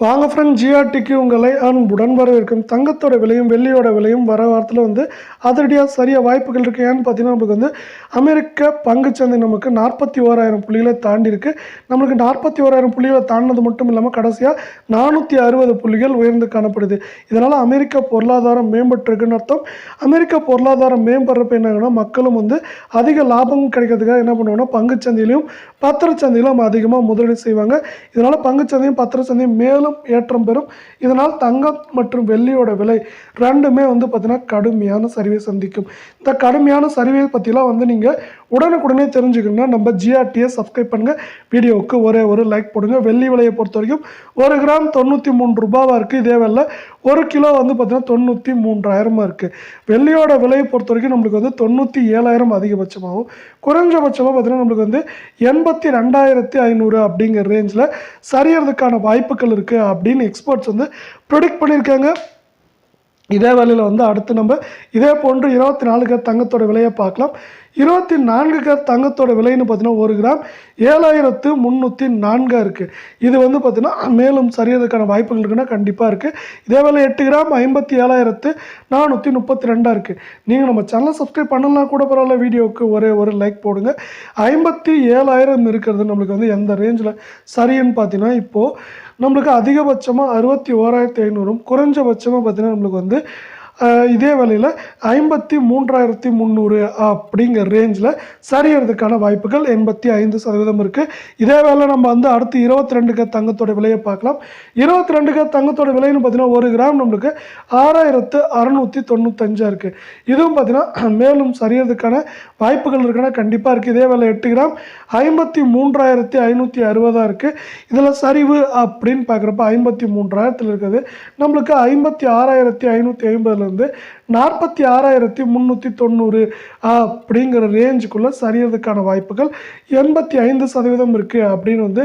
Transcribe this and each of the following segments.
வாங்க ஃப்ரெண்ட் ஜிஆர்டிக்கு உங்களை அன்புடன் வரவேற்கும். தங்கத்தோட விலையும் வெள்ளியோட விலையும் வர வாரத்தில் வந்து அதிரடியாக சரியாக வாய்ப்புகள் இருக்குது ஏன்னு பார்த்தீங்கன்னா நமக்கு வந்து அமெரிக்க பங்குச்சந்தை நமக்கு நாற்பத்தி ஓராயிரம் புள்ளிகளை தாண்டி இருக்குது நம்மளுக்கு நாற்பத்தி ஓராயிரம் புள்ளிகளை தாண்டினது மட்டும் இல்லாமல் கடைசியாக நானூற்றி அறுபது புள்ளிகள் உயர்ந்து காணப்படுது. இதனால் அமெரிக்க பொருளாதாரம் மேம்பட்டுருக்குன்னு அர்த்தம். அமெரிக்க பொருளாதாரம் மேம்படுறப்ப என்ன மக்களும் வந்து அதிக லாபம் கிடைக்கிறதுக்காக என்ன பண்ணுவாங்கன்னா பங்குச்சந்தையிலையும் பத்திரச்சந்தையிலும் அதிகமாக முதலீடு செய்வாங்க. இதனால் பங்குச்சந்தையும் பத்திரச்சந்தையும் மேலும் ஏற்றம் பெறும். இதனால் தங்கம் மற்றும் வெள்ளியோட விலை ரெண்டுமே வந்து பார்த்திங்கன்னா கடுமையான சரிவை சந்திக்கும். இந்த கடுமையான சரிவை பற்றிலாம் வந்து நீங்கள் உடனுக்குடனே தெரிஞ்சுக்கணும்னா நம்ம ஜிஆர்டியை சப்ஸ்கிரைப் பண்ணுங்கள் வீடியோவுக்கு ஒரே ஒரு லைக் போடுங்க. வெள்ளி விலையை பொறுத்த வரைக்கும் ஒரு கிராம் தொண்ணூற்றி மூணு ரூபாவாக இருக்குது இதே வேலை ஒரு கிலோ வந்து பார்த்திங்கன்னா தொண்ணூற்றி மூன்றாயிரமாக இருக்குது வெள்ளியோட விலையை பொறுத்த வரைக்கும் நம்மளுக்கு வந்து தொண்ணூற்றி ஏழாயிரம் அதிகபட்சமாகவும் குறைஞ்சபட்சமாக பார்த்தீங்கன்னா நம்மளுக்கு வந்து எண்பத்தி ரெண்டாயிரத்தி ஐநூறு அப்படிங்கிற ரேஞ்சில் சரியறதுக்கான வாய்ப்புகள் இருக்குது அப்படின்னு எக்ஸ்பர்ட்ஸ் வந்து ப்ரொடிக்ட் பண்ணியிருக்காங்க. இதே வேலையில் வந்து அடுத்து நம்ம இதே போன்று இருபத்தி நாலு தங்கத்தோட விலையை பார்க்கலாம். இருபத்தி நான்கு கிராம் தங்கத்தோட விலைன்னு பார்த்தீங்கன்னா ஒரு கிராம் ஏழாயிரத்து முந்நூற்றி நான்காக இருக்குது இது வந்து பார்த்திங்கன்னா மேலும் சரியறதுக்கான வாய்ப்புகள் இருக்குன்னா கண்டிப்பாக இருக்குது இதே வேலை எட்டு கிராம் ஐம்பத்தி ஏழாயிரத்து நானூற்றி முப்பத்தி ரெண்டாக இருக்குது நீங்கள் நம்ம சேனலை சப்ஸ்கிரைப் பண்ணலாம் கூட பரவாயில்ல வீடியோவுக்கு ஒரே ஒரு லைக் போடுங்க. ஐம்பத்தி ஏழாயிரம் இருக்கிறது நம்மளுக்கு வந்து எந்த ரேஞ்சில் சரின்னு பார்த்தீங்கன்னா இப்போது நம்மளுக்கு அதிகபட்சமாக அறுபத்தி ஓராயிரத்தி ஐநூறும் குறைஞ்சபட்சமாக பார்த்திங்கன்னா நம்மளுக்கு வந்து இதே வேலையில் ஐம்பத்தி மூன்றாயிரத்தி முந்நூறு அப்படிங்கிற ரேஞ்சில் சரியறதுக்கான வாய்ப்புகள் எண்பத்தி ஐந்து சதவீதம் இருக்குது இதே வேலை நம்ம வந்து அடுத்து இருபத்தி ரெண்டுக்கு தங்கத்தோட விலையை பார்க்கலாம். இருபத்தி ரெண்டுக்கு தங்கத்தோட விலைன்னு பார்த்தீங்கன்னா ஒரு கிராம் நம்மளுக்கு ஆறாயிரத்து அறநூற்றி தொண்ணூத்தஞ்சாக இருக்குது இதுவும் பார்த்தீங்கன்னா மேலும் சரியறதுக்கான வாய்ப்புகள் இருக்குன்னா கண்டிப்பாக இருக்குது இதே வேலை எட்டு கிராம் ஐம்பத்தி மூன்றாயிரத்தி ஐநூற்றி அறுபதாக இருக்குது இதில் சரிவு அப்படின்னு பார்க்குறப்ப ஐம்பத்தி மூன்றாயிரத்தில் இருக்குது. நம்மளுக்கு ஐம்பத்தி ஆறாயிரத்தி ஐநூற்றி ஐம்பதில் ஐம்பதுலேருந்து நாற்பத்தி ஆறாயிரத்தி முந்நூற்றி தொண்ணூறு அப்படிங்கிற ரேஞ்சுக்குள்ளே சரியறதுக்கான வாய்ப்புகள் எண்பத்தி ஐந்து சதவீதம் இருக்குது அப்படின்னு வந்து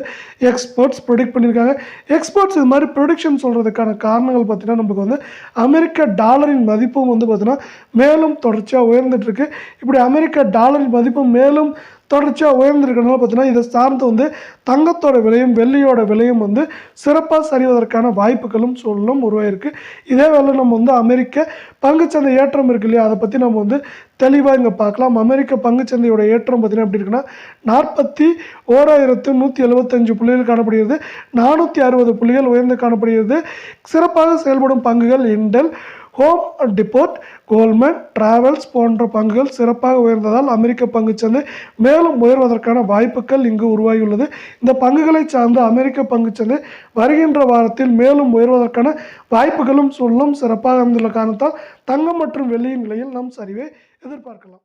எக்ஸ்பர்ட்ஸ் ப்ரொடிக்ட் பண்ணியிருக்காங்க. எக்ஸ்பர்ட்ஸ் இது மாதிரி ப்ரொடிக்ஷன் சொல்கிறதுக்கான காரணங்கள் பார்த்தீங்கன்னா நமக்கு வந்து அமெரிக்க டாலரின் மதிப்பும் வந்து பார்த்தீங்கன்னா மேலும் தொடர்ச்சியாக உயர்ந்துட்டுருக்கு இப்படி அமெரிக்க டாலரின் மதிப்பும் மேலும் தொடர்ச்சியாக உயர்ந்திருக்கிறனால பார்த்தீங்கன்னா இதை சார்ந்து வந்து தங்கத்தோட விலையும் வெள்ளியோட விலையும் வந்து சிறப்பாக சரிவதற்கான வாய்ப்புகளும் சூழலும் உருவாயிருக்கு. இதே வேலை நம்ம வந்து அமெரிக்க பங்குச்சந்தை ஏற்றம் இருக்கு இல்லையா? அதை பற்றி நம்ம வந்து தெளிவாக இங்கே பார்க்கலாம். அமெரிக்க பங்குச்சந்தையோட ஏற்றம் பார்த்தீங்கன்னா எப்படி இருக்குன்னா நாற்பத்தி ஓராயிரத்து நூற்றி எழுபத்தஞ்சு புள்ளிகள் காணப்படுகிறது. நானூற்றி அறுபது புள்ளிகள் உயர்ந்து காணப்படுகிறது. சிறப்பாக செயல்படும் பங்குகள் Intel Home Depot Coleman Travels போன்ற பங்குகள் சிறப்பாக உயர்ந்ததால் அமெரிக்க பங்குச்சந்தை மேலும் உயர்வதற்கான வாய்ப்புகள் இங்கு உருவாகியுள்ளது. இந்த பங்குகளை சார்ந்த அமெரிக்க பங்குச்சந்தை வருகின்ற வாரத்தில் மேலும் உயர்வதற்கான வாய்ப்புகளும் சொல்லும் சிறப்பாக இருந்துள்ள காரணத்தால் தங்கம் மற்றும் வெள்ளியின் விலையில் நாம் சரிவை எதிர்பார்க்கலாம்.